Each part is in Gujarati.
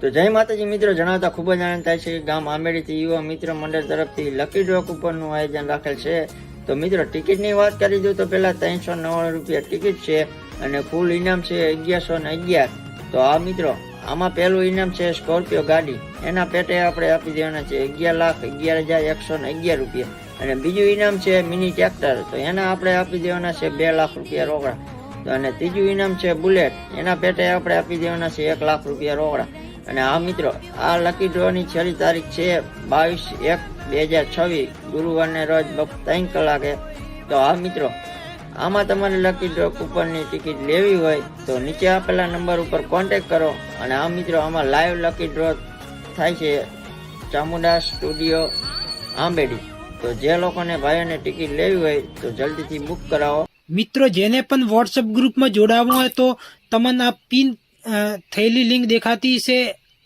તો જય માતાજી મિત્રો, જણાવતા ખૂબ જ આનંદ થાય છે કે ગામ આંબેડીથી યુવા મિત્ર મંડળ તરફથી લકી ડ્રો કૂપનનું આયોજન રાખેલ છે. તો મિત્રો, ટિકિટની વાત કરી દઉં તો પહેલા ત્રણસો નવ્વાણું રૂપિયા ટિકિટ છે અને કુલ ઇનામ છે અગિયારસો ને અગિયાર. તો આ મિત્રો, આમાં પહેલું ઇનામ છે સ્કોર્પિયો ગાડી. એના પેટે આપણે આપી દેવાના છે અગિયાર લાખ અગિયાર હજાર એકસો ને અગિયાર રૂપિયા. અને બીજું ઇનામ છે મિની ટ્રેક્ટર તો એના આપણે આપી દેવાના છે બે લાખ રૂપિયા રોકડા. અને ત્રીજું ઇનામ છે બુલેટ એના પેટે આપણે આપી દેવાના છે એક લાખ રૂપિયા રોકડા. અને આ મિત્રો, આ લકી ડ્રોની છેલ્લી તારીખ છે બાવીસ એક બે હજાર છવ્વીસ, ગુરુવારને રોજ ત્રણ કલાકે. તો આ મિત્રો, આમાં તમારે લકી ડ્રો કૂપનની ટિકિટ લેવી હોય તો નીચે આપેલા નંબર ઉપર કોન્ટેક કરો અને આ મિત્રો, આમાં લાઈવ લકી ડ્રો થાય છે ચામુંડા સ્ટુડિયો આંબેડી. તો જે લોકોને ભાઈઓને ટિકિટ લેવી હોય તો જલ્દીથી બુક કરાવો. મિત્રો, જેને પણ વોટ્સઅપ ગ્રુપમાં જોડાવવું હોય તો તમને આ પિન થયેલી લિંક દેખાતી છે.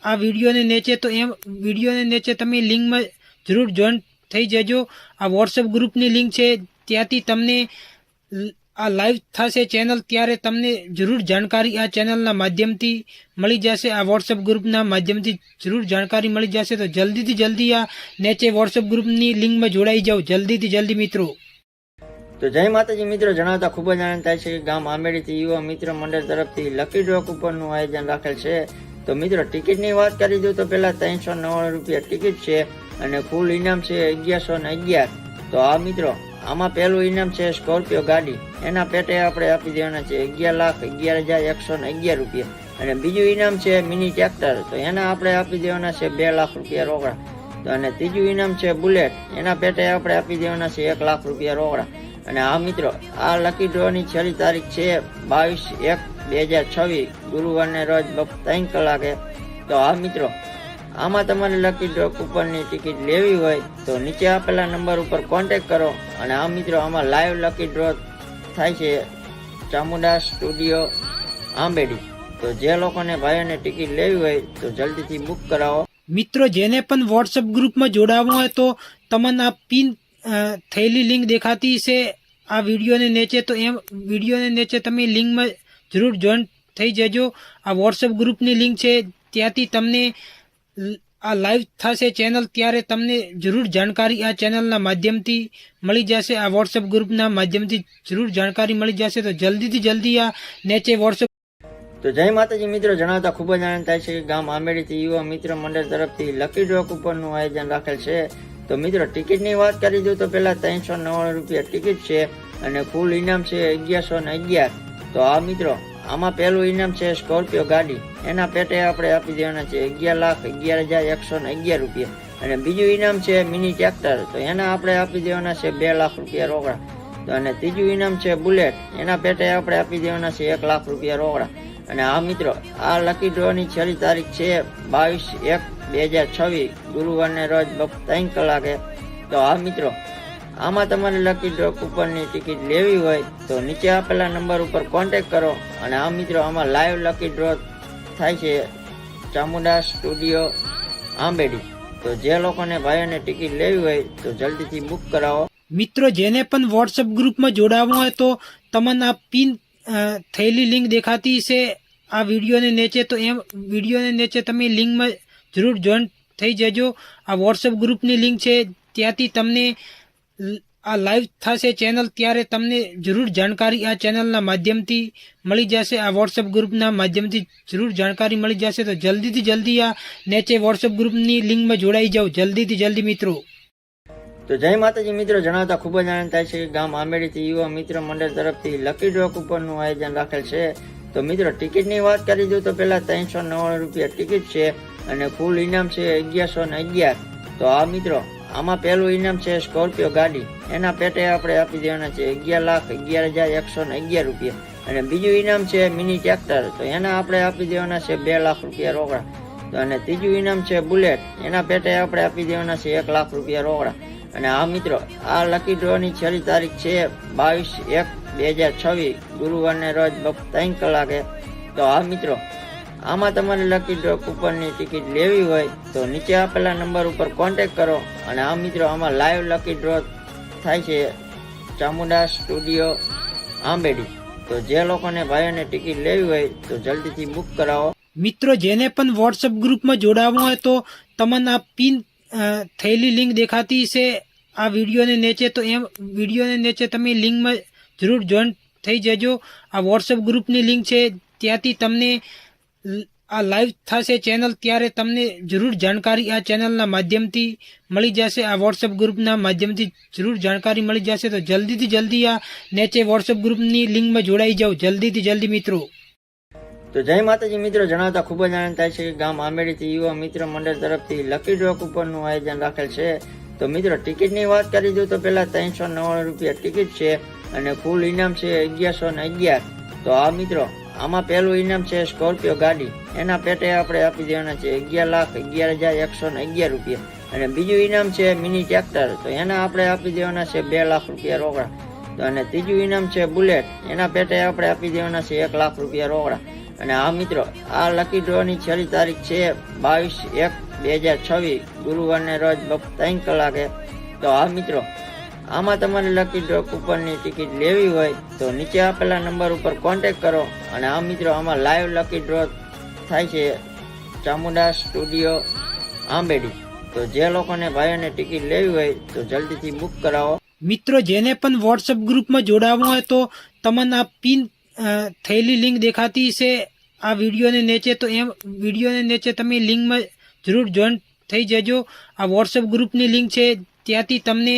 આ વિડીયોને નીચે તો એમ, વિડીયોને નીચે તમે લિંકમાં જરૂર જોઈન થઈ જજો. આ વોટ્સઅપ ગ્રુપની લિંક છે. ત્યાંથી તમને આ લાઈવ થશે ચેનલ. ત્યારે તમને જરૂર જાણકારી આ ચેનલના માધ્યમથી મળી જશે. આ વોટ્સઅપ ગ્રુપના માધ્યમથી જરૂર જાણકારી મળી જશે. તો જલ્દીથી જલ્દી આ નેચે વોટ્સઅપ ગ્રુપની લિંકમાં જોડાઈ જાઓ. જલ્દીથી જલ્દી મિત્રો. તો જય માતાજી, મિત્રો, જણાવતા ખૂબ જ આનંદ થાય છે કે ગામ આંબેડીથી યુવા મિત્ર મંડળ તરફથી લકી ડ્રો કૂપનનું આયોજન રાખેલ છે. તો મિત્રો, ટિકિટની વાત કરી દઉં તો પહેલાં ત્રણસો નવ્વાણું રૂપિયા ટિકિટ છે અને ફૂલ ઇનામ છે અગિયારસો ને અગિયાર. તો આ મિત્રો, આમાં પહેલું ઇનામ છે સ્કોર્પિયો ગાડી. એના પેટે આપણે આપી દેવાના છે અગિયાર લાખ અગિયાર હજાર એકસો ને અગિયાર રૂપિયા. અને બીજું ઇનામ છે મિની ટ્રેક્ટર તો એના આપણે આપી દેવાના છે બે લાખ રૂપિયા રોકડા. તો અને ત્રીજું ઇનામ છે બુલેટ એના પેટે આપણે આપી દેવાના છે એક લાખ રૂપિયા રોકડા. અને આ મિત્રો, આ લકી ડ્રોની છેલ્લી તારીખ છે બાવીસ એક બે હજાર છવ્વીસ. ગુરુવારને રોજ ત્રણ કલાકે. તો આ મિત્રો, આમાં તમારે લકી ડ્રો કૂપનની ટિકિટ લેવી હોય તો નીચે આપેલા નંબર ઉપર કોન્ટેક કરો. અને આ મિત્રો, આમાં લાઈવ લકી ડ્રો થાય છે ચામુંડા સ્ટુડિયો આંબેડી. તો જે લોકોને ભાઈઓને ટિકિટ લેવી હોય તો જલ્દીથી બુક કરાવો. મિત્રો, જેને પણ વોટ્સઅપ ગ્રુપમાં જોડાવવું હોય તો તમને આ પિન થયેલી લિંક દેખાતી છે આ વિડીયોને નીચે તો એમ, વિડીયોને નીચે તમે લિંકમાં જરૂર જોઈન થઈ જજો. આ વોટ્સઅપ ગ્રુપની લિંક છે, ત્યાંથી તમને આ લાઈવ થશે ચેનલ, ત્યારે તમને જરૂર જાણકારી આ ચેનલના માધ્યમથી મળી જશે. આ વોટ્સઅપ ગ્રુપના માધ્યમથી જરૂર જાણકારી મળી જશે. તો જલ્દીથી જલ્દી આ નીચે વોટ્સઅપ તો જય માતાજી. મિત્રો, જણાવતા ખૂબ જ આનંદ થાય છે કે ગામ આંબેડીથી યુવા મિત્ર મંડળ તરફથી લકી ડ્રો કૂપનનું આયોજન રાખેલ છે. તો મિત્રો, ટિકિટની વાત કરી દઉં તો પહેલાં ત્રણસો નવ્વાણું રૂપિયા ટિકિટ છે અને ફૂલ ઇનામ છે અગિયારસો ને અગિયાર. તો આ મિત્રો, આમાં પહેલું ઇનામ છે સ્કોર્પિયો ગાડી. એના પેટે આપણે આપી દેવાના છે અગિયાર લાખ અગિયાર હજાર એકસો ને અગિયાર રૂપિયા. અને બીજું ઇનામ છે મિની ટ્રેક્ટર. તો એના આપણે આપી દેવાના છે બે લાખ રૂપિયા રોકડા. તો અને ત્રીજું ઇનામ છે બુલેટ. એના પેટે આપણે આપી દેવાના છે એક લાખ રૂપિયા રોકડા. અને આ મિત્રો, આ લકી ડ્રોની છેલ્લી તારીખ છે બાવીસ એક બે હજાર છવ્વીસ ગુરુવારને રોજ ત્રણ કલાકે. તો આ મિત્રો, આમાં તમારે લકી ડ્રો કૂપનની ટિકિટ લેવી હોય તો નીચે આપેલા નંબર ઉપર કોન્ટેક કરો. અને આ મિત્રો, આમાં લાઈવ લકી ડ્રો થાય છે ચામુંડા સ્ટુડિયો આંબેડી. તો જે લોકોને ભાઈઓને ટિકિટ લેવી હોય તો જલ્દીથી બુક કરાવો. મિત્રો, જેને પણ વોટ્સઅપ ગ્રુપમાં જોડાવવું હોય તો તમને આ પિન થયેલી લિંક દેખાતી છે આ વિડીયોને નીચે તો એમ, વિડીયોને નીચે તમે લિંકમાં જરૂર જોઈન થઈ જજો. આ વોટ્સઅપ ગ્રુપની લિંક છે. ત્યાંથી તમને આ લાઈવ થશે ચેનલ ત્યારે તમને જરૂર જાણકારી આ ચેનલના માધ્યમથી મળી જશે. આ વોટ્સઅપ ગ્રુપના માધ્યમથી જરૂર જાણકારી મળી જશે. તો જલ્દીથી જલ્દી આ નીચે વોટ્સઅપ ગ્રુપની લિંકમાં જોડાઈ જાઓ. જલ્દીથી જલ્દી, મિત્રો. તો જય માતાજી, મિત્રો. જણાવતા ખૂબ જ આનંદ થાય છે. કે ગામ આંબેડીથી યુવા મિત્ર મંડળ તરફથી લકી ડ્રો કૂપનનું આયોજન રાખેલ છે. તો મિત્રો, ટિકિટની વાત કરી દઉં તો પહેલાં ત્રણસો નવ્વાણું રૂપિયા ટિકિટ છે. અને કુલ ઇનામ છે અગિયારસો ને અગિયાર. તો આ મિત્રો, આમાં પહેલું ઇનામ છે સ્કોર્પિયો ગાડી. એના પેટે આપણે આપી દેવાના છે અગિયાર લાખ, અગિયાર હજાર એકસો ને અગિયાર રૂપિયા. અને બીજું ઇનામ છે મિની ટ્રેક્ટર. તો એના આપણે આપી દેવાના છે બે લાખ રૂપિયા રોકડા. તો અને ત્રીજું ઇનામ છે બુલેટ. એના પેટે આપણે આપી દેવાના છે એક લાખ રૂપિયા રોકડા. અને આ મિત્રો, આ લકી ડ્રોની છેલ્લી તારીખ છે બાવીસ એક બે હજાર છવ્વીસ. ગુરુવારને રોજ ત્રણ કલાકે. તો આ મિત્રો આમાં તમારે લકી ડ્રો કૂપનની ટિકિટ લેવી હોય તો નીચે આપેલા નંબર ઉપર કોન્ટેક કરો અને આ મિત્રો, આમાં લાઈવ લકી ડ્રો થાય છે ચામુંડા સ્ટુડિયો આંબેડી. તો જે લોકોને ભાઈઓને ટિકિટ લેવી હોય તો જલ્દીથી બુક કરાવો. મિત્રો, જેને પણ વોટ્સઅપ ગ્રુપમાં જોડાવવું હોય તો તમને આ પિન થયેલી લિંક દેખાતી છે આ વિડીયોને નીચે તો એમ, વિડીયોને નીચે તમે લિંકમાં જરૂર જોઈન થઈ જજો. આ વોટ્સઅપ ગ્રુપની લિંક છે. ત્યાંથી તમને આ લાઈવ થશે ચેનલ ત્યારે તમને જરૂર જાણકારી આ ચેનલના માધ્યમથી મળી જશે. આ વોટ્સઅપ ગ્રુપના માધ્યમથી જરૂર જાણકારી મળી જશે. તો જલ્દીથી જલ્દી આ નીચે વોટ્સઅપ ગ્રુપની લિંકમાં જોડાઈ જાઓ. જલ્દીથી જલ્દી, મિત્રો. તો જય માતાજી, મિત્રો. જણાવતા ખૂબ જ આનંદ થાય છે કે ગામ આંબેડીથી યુવા મિત્ર મંડળ તરફથી લકી ડ્રો કૂપનનું આયોજન રાખેલ છે. તો મિત્રો, ટિકિટની વાત કરી દઉં તો પહેલાં ત્રણસો નવ્વાણું રૂપિયા ટિકિટ છે અને ફૂલ ઇનામ છે અગિયારસો ને અગિયાર. તો આ, મિત્રો આમાં પહેલું ઇનામ છે સ્કોર્પિયો ગાડી. એના પેટે આપણે આપી દેવાના છે અગિયાર લાખ, અગિયાર હજાર એકસો ને અગિયાર રૂપિયા. અને બીજું ઇનામ છે મિની ટ્રેક્ટર. તો એના આપણે આપી દેવાના છે બે લાખ રૂપિયા રોકડા. તો અને ત્રીજું ઇનામ છે બુલેટ. એના પેટે આપણે આપી દેવાના છે એક લાખ રૂપિયા રોકડા. અને આ મિત્રો, આ લકી ડ્રોની છેલ્લી તારીખ છે બાવીસ એક બે હજાર છવ્વીસ. ગુરુવારને રોજ ત્રણ કલાકે. તો આ મિત્રો આમાં તમારે લકી ડ્રો કૂપનની ટિકિટ લેવી હોય તો નીચે આપેલા નંબર ઉપર કોન્ટેક કરો અને આ મિત્રો, આમાં લાઈવ લકી ડ્રો થાય છે ચામુંડા સ્ટુડિયો આંબેડી. તો જે લોકોને ભાઈઓને ટિકિટ લેવી હોય તો જલ્દીથી બુક કરાવો. મિત્રો, જેને પણ વોટ્સઅપ ગ્રુપમાં જોડાવવું હોય તો તમને આ પિન થયેલી લિંક દેખાતી છે આ વિડીયોને નીચે તો એમ, વિડીયોને નીચે તમે લિંકમાં જરૂર જોઈન થઈ જજો. આ વોટ્સઅપ ગ્રુપની લિંક છે. ત્યાંથી તમને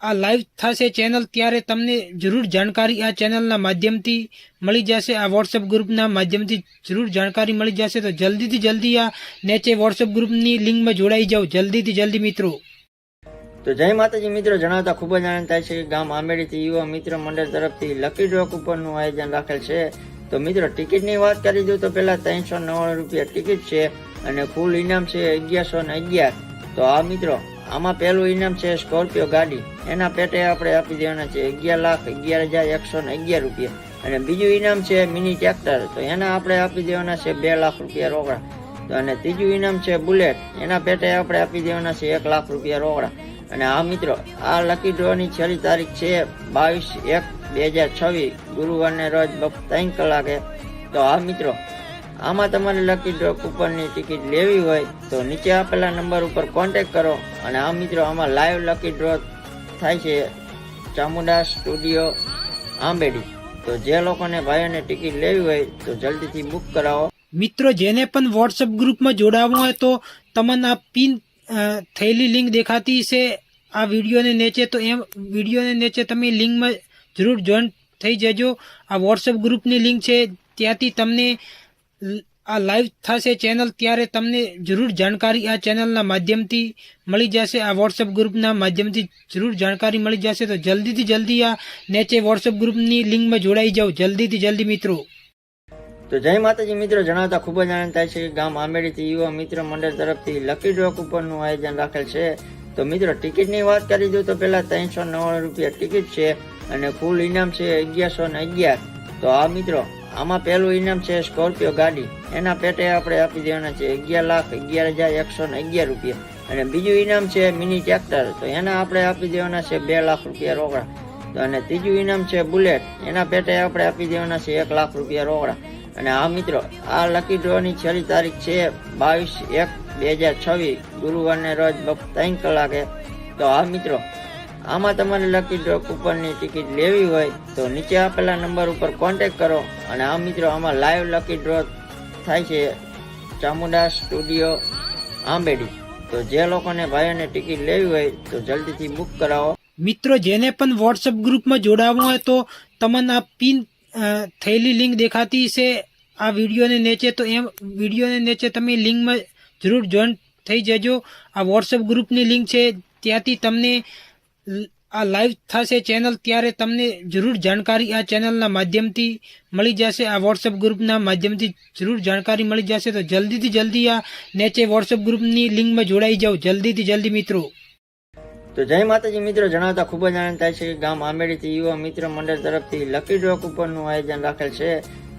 આ લાઈવ થશે ચેનલ ત્યારે તમને જરૂર જાણકારી આ ચેનલના માધ્યમથી મળી જશે. આ વોટ્સઅપ ગ્રુપના માધ્યમથી જરૂર જાણકારી મળી જશે. તો જલ્દીથી જલ્દી આ નીચે વોટ્સઅપ ગ્રુપની લિંકમાં જોડાઈ જાઓ. જલ્દીથી જલ્દી મિત્રો. તો જય માતાજી મિત્રો. જણાવતા ખૂબ જ આનંદ થાય છે કે ગામ આંબેડીથી યુવા મિત્ર મંડળ તરફથી લકી ડ્રો કૂપનનું આયોજન રાખેલ છે. તો મિત્રો, ટિકિટની વાત કરી દઉં તો પહેલાં ત્રણસો નવ્વાણું રૂપિયા ટિકિટ છે અને ફૂલ ઇનામ છે અગિયારસો ને અગિયાર. તો આ મિત્રો આમાં પહેલું ઇનામ છે સ્કોર્પિયો ગાડી. એના પેટે આપણે આપી દેવાના છે અગિયાર લાખ, અગિયાર હજાર એકસો ને અગિયાર રૂપિયા. અને બીજું ઇનામ છે મિની ટ્રેક્ટર. તો એના આપણે આપી દેવાના છે બે લાખ રૂપિયા રોકડા. તો અને ત્રીજું ઇનામ છે બુલેટ. એના પેટે આપણે આપી દેવાના છે એક લાખ રૂપિયા રોકડા. અને આ મિત્રો, આ લકી ડ્રોની છેલ્લી તારીખ છે બાવીસ એક બે હજાર છવ્વીસ. ગુરુવારને રોજ ત્રણ કલાકે. તો આ મિત્રો આમાં તમારે લકી ડ્રો કૂપનની ટિકિટ લેવી હોય તો નીચે આપેલા નંબર ઉપર કોન્ટેક કરો અને આ મિત્રો, આમાં લાઈવ લકી ડ્રો થાય છે ચામુંડા સ્ટુડિયો આંબેડી. તો જે લોકોને ભાઈઓને ટિકિટ લેવી હોય તો જલ્દીથી બુક કરાવો. મિત્રો, જેને પણ વોટ્સઅપ ગ્રુપમાં જોડાવવું હોય તો તમને આ પિન થયેલી લિંક દેખાતી છે આ વિડીયોને નીચે તો એમ, વિડીયોને નીચે તમે લિંકમાં જરૂર જોઈન થઈ જજો. આ વોટ્સઅપ ગ્રુપની લિંક છે. ત્યાંથી તમને આ લાઈવ થશે ચેનલ ત્યારે તમને જરૂર જાણકારી આ ચેનલના માધ્યમથી મળી જશે. આ વોટ્સઅપ ગ્રુપના માધ્યમથી જરૂર જાણકારી મળી જશે. તો જલ્દીથી જલ્દી આ નીચે વોટ્સઅપ ગ્રુપની લિંકમાં જોડાઈ જાઓ. જલ્દીથી જલ્દી, મિત્રો. તો જય માતાજી, મિત્રો. જણાવતા ખૂબ જ આનંદ થાય છે કે ગામ આંબેડીથી યુવા મિત્ર મંડળ તરફથી લકી ડ્રો કૂપનનું આયોજન રાખેલ છે. તો મિત્રો, ટિકિટની વાત કરી દઉં તો પહેલા ત્રણસો નવ્વાણું રૂપિયા ટિકિટ છે અને ફૂલ ઇનામ છે અગિયારસો ને અગિયાર. તો આ મિત્રો આમાં પહેલું ઇનામ છે સ્કોર્પિયો ગાડી. એના પેટે આપણે આપી દેવાના છે અગિયાર લાખ, અગિયાર હજાર એકસો ને અગિયાર રૂપિયા. અને બીજું ઇનામ છે મિની ટ્રેક્ટર. તો એના આપણે આપી દેવાના છે બે લાખ રૂપિયા રોકડા. તો અને ત્રીજું ઇનામ છે બુલેટ. એના પેટે આપણે આપી દેવાના છે એક લાખ રૂપિયા રોકડા. અને આ મિત્રો, આ લકી ડ્રોની છેલ્લી તારીખ છે બાવીસ એક બે હજાર છવ્વીસ. ગુરુવારને રોજ ત્રણ કલાકે. તો આ મિત્રો આમાં તમારે લકી ડ્રો કૂપનની ટિકિટ લેવી હોય તો નીચે આપેલા નંબર ઉપર કોન્ટેક કરો અને આ મિત્રો આમાં લાઈવ લકી ડ્રો થાય છે ચામુંડા સ્ટુડિયો આંબેડી. તો જે લોકોને ભાઈઓને ટિકિટ લેવી હોય તો જલ્દીથી બુક કરાવો. મિત્રો, જેને પણ વોટ્સઅપ ગ્રુપમાં જોડાવવું હોય તો તમને આ પિન થયેલી લિંક દેખાતી છે આ વિડીયોને નીચે તો એમ, વિડીયોને નીચે તમે લિંકમાં જરૂર જોઈન થઈ જજો. આ વોટ્સઅપ ગ્રુપની લિંક છે. ત્યાંથી તમને આ લાઈવ થશે ચેનલ ત્યારે તમને જરૂર જાણકારી આ ચેનલના માધ્યમથી મળી જશે, આ વોટ્સઅપ ગ્રુપના માધ્યમથી જરૂર જાણકારી મળી જશે. તો જલ્દીથી જલ્દી આ નીચે વોટ્સઅપ ગ્રુપની લિંકમાં જોડાઈ જાઓ. જલ્દીથી જલ્દી મિત્રો. તો જય માતાજી મિત્રો, જણાવતા ખૂબ જ આનંદ થાય છે કે ગામ આંબેડીથી યુવા મિત્ર મંડળ તરફથી લકી ડ્રો કૂપનનું આયોજન રાખેલ છે.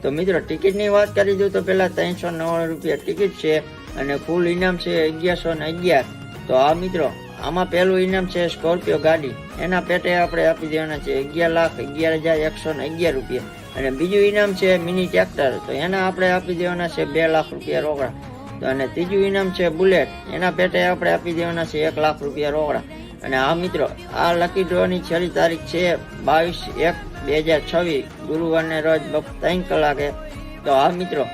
તો મિત્રો, ટિકિટની વાત કરી દઉં તો પહેલાં ત્રણસો નવ્વાણું રૂપિયા ટિકિટ છે અને ફૂલ ઇનામ છે અગિયારસો ને અગિયાર. તો આ મિત્રો આમાં પહેલું ઇનામ છે સ્કોર્પિયો ગાડી. એના પેટે આપણે આપી દેવાના છે અગિયાર લાખ, અગિયાર હજાર એકસો ને અગિયાર રૂપિયા. અને બીજું ઇનામ છે મિની ટ્રેક્ટર. તો એના આપણે આપી દેવાના છે બે લાખ રૂપિયા રોકડા. તો અને ત્રીજું ઇનામ છે બુલેટ. એના પેટે આપણે આપી દેવાના છે એક લાખ રૂપિયા રોકડા. અને આ મિત્રો, આ લકી ડ્રોની છેલ્લી તારીખ છે બાવીસ એક બે હજાર છવ્વીસ. ગુરુવારને રોજ ત્રણ કલાકે. તો આ મિત્રો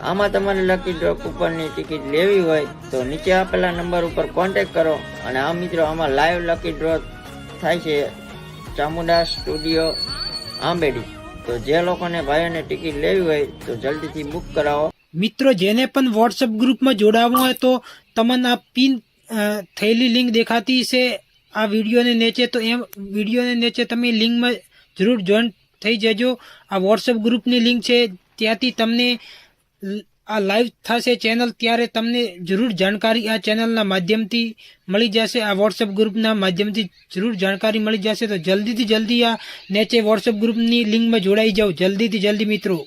આમાં તમારે લકી ડ્રો કૂપનની ટિકિટ લેવી હોય તો નીચે આપેલા નંબર ઉપર કોન્ટેક કરો અને આ મિત્રો, આમાં લાઈવ લકી ડ્રો થાય છે ચામુંડા સ્ટુડિયો આંબેડી. તો જે લોકોને ભાઈઓને ટિકિટ લેવી હોય તો જલ્દીથી બુક કરાવો. મિત્રો, જેને પણ વોટ્સઅપ ગ્રુપમાં જોડાવવું હોય તો તમને આ પિન થયેલી લિંક દેખાતી છે આ વિડીયોને નીચે તો એમ, વિડીયોને નીચે તમે લિંકમાં જરૂર જોઈન થઈ જજો. આ વોટ્સઅપ ગ્રુપની લિંક છે. ત્યાંથી તમને આ લાઈવ થશે ચેનલ ત્યારે તમને જરૂર જાણકારી આ ચેનલના માધ્યમથી મળી જશે. આ વોટ્સઅપ ગ્રુપના માધ્યમથી જરૂર જાણકારી મળી જશે. તો જલ્દીથી જલ્દી આ નીચે વોટ્સઅપ ગ્રુપની લિંકમાં જોડાઈ જાઓ. જલ્દીથી જલ્દી મિત્રો.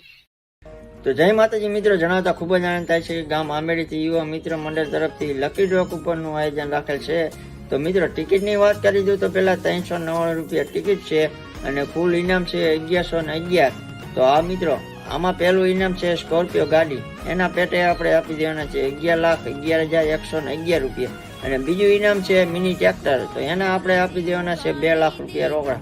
તો જય માતાજી મિત્રો. જણાવતા ખૂબ જ આનંદ થાય છે કે ગામ આંબેડીથી યુવા મિત્ર મંડળ તરફથી લકી ડ્રો કૂપનનું આયોજન રાખેલ છે. તો મિત્રો, ટિકિટની વાત કરી દઉં તો પહેલાં ત્રણસો નવ્વાણું રૂપિયા ટિકિટ છે અને ફૂલ ઇનામ છે અગિયારસો ને અગિયાર. તો આ મિત્રો આમાં પહેલું ઇનામ છે સ્કોર્પિયો ગાડી. એના પેટે આપણે આપી દેવાના છે અગિયાર લાખ, અગિયાર હજાર એકસો ને અગિયાર રૂપિયા. અને બીજું ઇનામ છે મિની ટ્રેક્ટર. તો એના આપણે આપી દેવાના છે બે લાખ રૂપિયા રોકડા.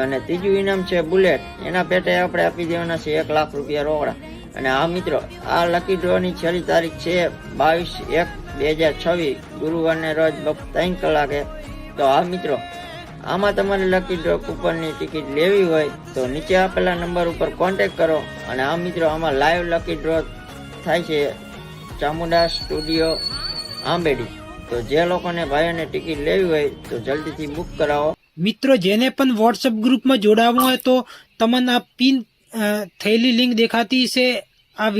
અને ત્રીજું ઇનામ છે બુલેટ. એના પેટે આપણે આપી દેવાના છે એક લાખ રૂપિયા રોકડા. અને આ મિત્રો, આ લકી ડ્રોની છેલ્લી તારીખ છે બાવીસ એક બે હજાર છવ્વીસ. ગુરુવારને રોજ ત્રણ કલાકે. તો આ મિત્રો આમાં તમારે લકી ડ્રો કૂપનની ટિકિટ લેવી હોય તો નીચે આપેલા નંબર ઉપર કોન્ટેક્ટ કરો અને આ મિત્રો આમાં લાઈવ લકી ડ્રો થાય છે ચામુંડા સ્ટુડિયો આંબેડી. તો જે લોકોને ભાઈઓને ટિકિટ લેવી હોય તો જલ્દીથી બુક કરાવો. મિત્રો, જેને પણ વોટ્સઅપ ગ્રુપમાં જોડાવવું હોય તો તમને આ પિન થયેલી લિંક દેખાતી છે.